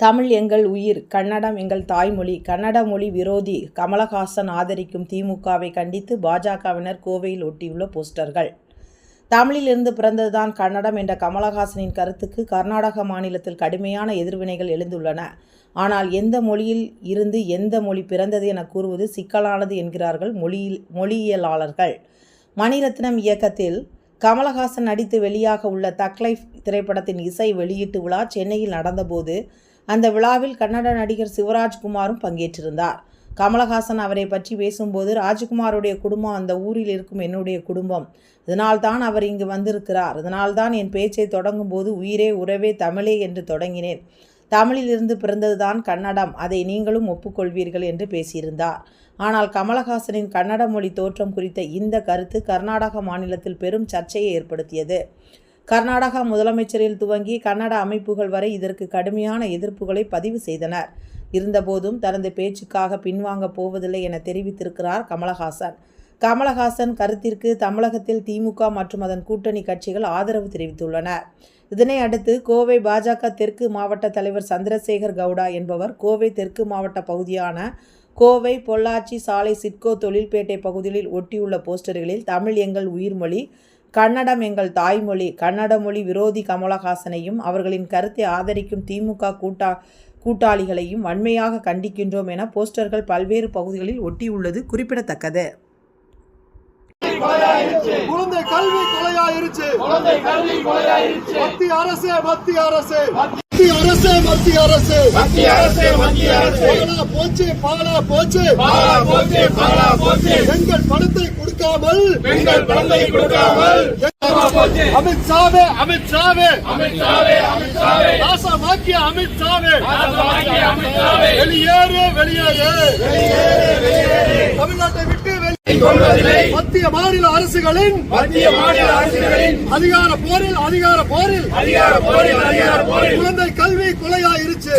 தமிழ் எங்கள் உயிர் கன்னடம் எங்கள் தாய்மொழி கன்னட மொழி விரோதி கமலஹாசன் ஆதரிக்கும் திமுகவை கண்டித்து பாஜகவினர் கோவையில் ஒட்டியுள்ள போஸ்டர்கள். தமிழிலிருந்து பிறந்ததுதான் கன்னடம் என்ற கமலஹாசனின் கருத்துக்கு கர்நாடக மாநிலத்தில் கடுமையான எதிர்வினைகள் எழுந்துள்ளன. ஆனால் எந்த மொழியில் இருந்து எந்த மொழி பிறந்தது என கூறுவது சிக்கலானது என்கிறார்கள் மொழியில் மொழியியலாளர்கள். மணிரத்னம் இயக்கத்தில் கமலஹாசன் நடித்து வெளியாக உள்ள தக்லைஃப் திரைப்படத்தின் இசை வெளியீட்டு விழா சென்னையில் நடந்தபோது அந்த விழாவில் கன்னட நடிகர் சிவராஜ்குமாரும் பங்கேற்றிருந்தார். கமலஹாசன் அவரை பற்றி பேசும்போது ராஜ்குமாருடைய குடும்பம் அந்த ஊரில் இருக்கும் என்னுடைய குடும்பம். இதனால்தான் அவர் இங்கு வந்திருக்கிறார். இதனால்தான் என் பேச்சை தொடங்கும் போது உயிரே உறவே தமிழே என்று தொடங்கினேன். தமிழிலிருந்து பிறந்ததுதான் கன்னடம். அதை நீங்களும் ஒப்புக்கொள்வீர்கள் என்று பேசியிருந்தார். ஆனால் கமலஹாசனின் கன்னட மொழி தோற்றம் குறித்த இந்த கருத்து கர்நாடக மாநிலத்தில் பெரும் சர்ச்சையை ஏற்படுத்தியது. கர்நாடகா முதலமைச்சரில் துவங்கி கன்னட அமைப்புகள் வரை இதற்கு கடுமையான எதிர்ப்புகளை பதிவு செய்தனர். இருந்தபோதும் தனது பேச்சுக்காக பின்வாங்கப் போவதில்லை என தெரிவித்திருக்கிறார் கமலஹாசன். கமலஹாசன் கருத்திற்கு தமிழகத்தில் திமுக மற்றும் அதன் கூட்டணி கட்சிகள் ஆதரவு தெரிவித்துள்ளன இதனை அடுத்து கோவை பாஜக தெற்கு மாவட்ட தலைவர் சந்திரசேகர் கவுடா என்பவர் கோவை தெற்கு மாவட்ட பகுதியான கோவை பொள்ளாச்சி சாலை சிட்கோ தொழில்பேட்டை பகுதிகளில் ஒட்டியுள்ள போஸ்டர்களில் தமிழ் எங்கள் உயிர்மொழி கன்னடம் எங்கள் தாய்மொழி. கன்னட மொழி விரோதி கமலஹாசனையும் அவர்களின் கருத்தை ஆதரிக்கும் திமுக கூட்டா கூட்டாளிகளையும் வன்மையாக கண்டிக்கின்றோம் என போஸ்டர்கள் பல்வேறு பகுதிகளில் ஒட்டியுள்ளது குறிப்பிடத்தக்கது. குழந்தை கல்வி கொலையாயிருச்சு. குழந்தை கல்வி கொலையாயிருச்சு. மத்திய அரசு மத்திய அரசு. மத்திய அரசு மத்திய அரசு. மத்திய அரசு மத்திய அரசு. பாலா போச்சு பாலா போச்சு. பாலா போச்சு பாலா போச்சு. எங்கள் பணத்தை கொடுக்காமல் பெண்கள் குழந்தை கொடுக்காமல். அமித்ஷாவே அமித்ஷாவே அமித்ஷாவே அமித்ஷாவே நாசமாக்கிய அமித்ஷாவே நாசமாக்கிய அமித்ஷாவே வெளியேறு வெளியேறு. தமிழ்நாட்டை விட்டு வெளியே கொள்வதில்லை. மத்திய மாநில அரசுகளின் மத்திய மாநில அரசுகளின் அதிகார போரில் அதிகார போரில் அதிகார போரில் அதிகார போரில் குழந்தை கல்வி கொலையாயிருச்சு.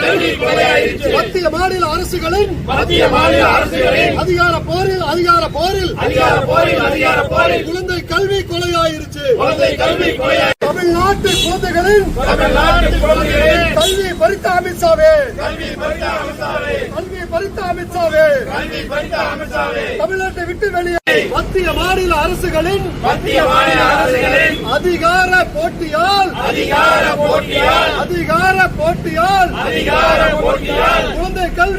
கல்வி கொலையாயிருச்சு. மத்திய மாநில அரசுகளின் மத்திய மாநில அரசுகளின் அதிகார போரில் அதிகார போரில் அதிகார போரில் அதிகார போரில் குழந்தை கல்வி கொலையாயிருச்சு. குழந்தை கல்வி கொலையாயிருச்சு. தமிழ்நாட்டு குழந்தைகளின் தமிழ்நாட்டு குழந்தைகளின் கல்வி பறித்த அமித்ஷாவே. கல்வி பறித்த அமித்ஷாவே. கல்வி பறித்த அமித்ஷாவே. கல்வி பறித்த அமித்ஷாவே. தமிழ்நாட்டை விட்டு வெளியே மத்திய மாநில அரசுகளின் மத்திய மாநில அரசுகளின் அதிகார போட்டியால் அதிகார போட்டியால் அதிகார போட்டியால் அதிகார போட்டியால் குழந்தை கல்வி